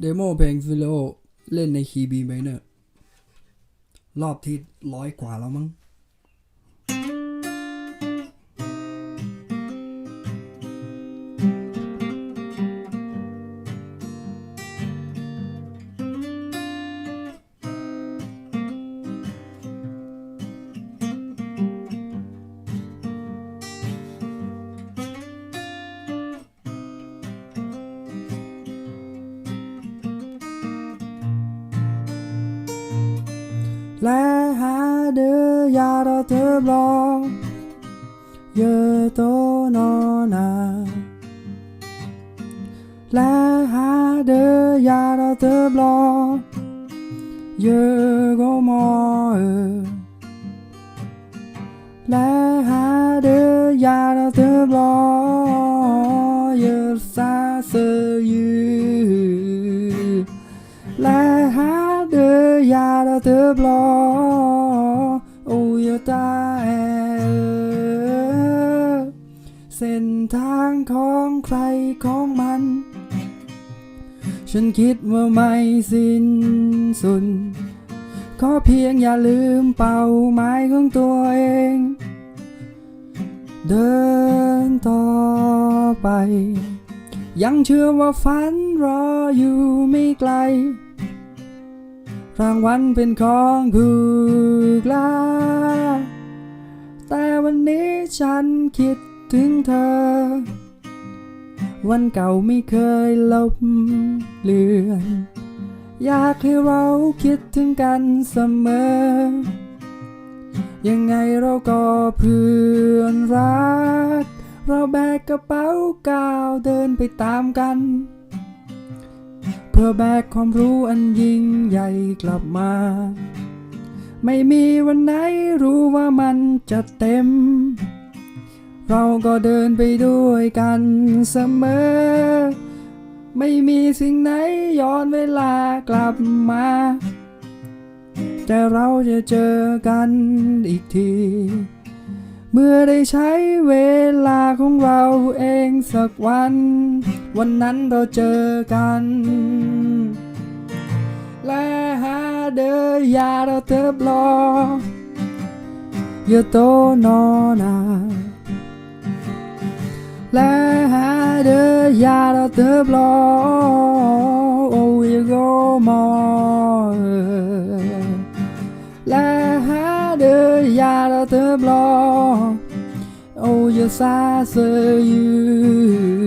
เดโมเพลงฟิโลเล่นในคีย์บีไมเนอร์รอบที่ร้อยกว่าแล้วมั้ง และหาเดือยาเราเธอบลอเยอะโตนอนาและหาเดือยาเราเธอบลอเยอะก็มอเอและหาเดือยาเราเธอบลอเยอะซาเซยูและ อยาเราเธอบลอโอ้ยตาแอเส้นทางของใครของมัน ฉันคิดว่าไม่สิ้นสุดขอเพียงอย่าลืมเป้าหมายของตัวเอง เดินต่อไป ยังเชื่อว่าฝันรออยู่ไม่ไกล รางวัลเป็นของผู้กล้า แต่วันนี้ฉันคิดถึงเธอ วันเก่าไม่เคยลบเลือน อยากให้เราคิดถึงกันเสมอ ยังไงเราก็เพื่อนรัก เราแบกกระเป๋าก้าวเดินไปตามกัน เพื่อแบกความรู้อันยิ่งใหญ่กลับมา ไม่มีวันไหนรู้ว่ามันจะเต็ม เราก็เดินไปด้วยกันเสมอ ไม่มีสิ่งไหนย้อนเวลากลับมา แต่เราจะเจอกันอีกที เมื่อได้ใช้เวลาของเราเองสักวัน วันนั้นเราเจอกัน และหาเดอยาเราเติบรออย่าโตนอนาและหาเดอยาเราเติบรอโอ้ยโกมอและหาเดอยาเราเติบรอ Oh, yes, I say you.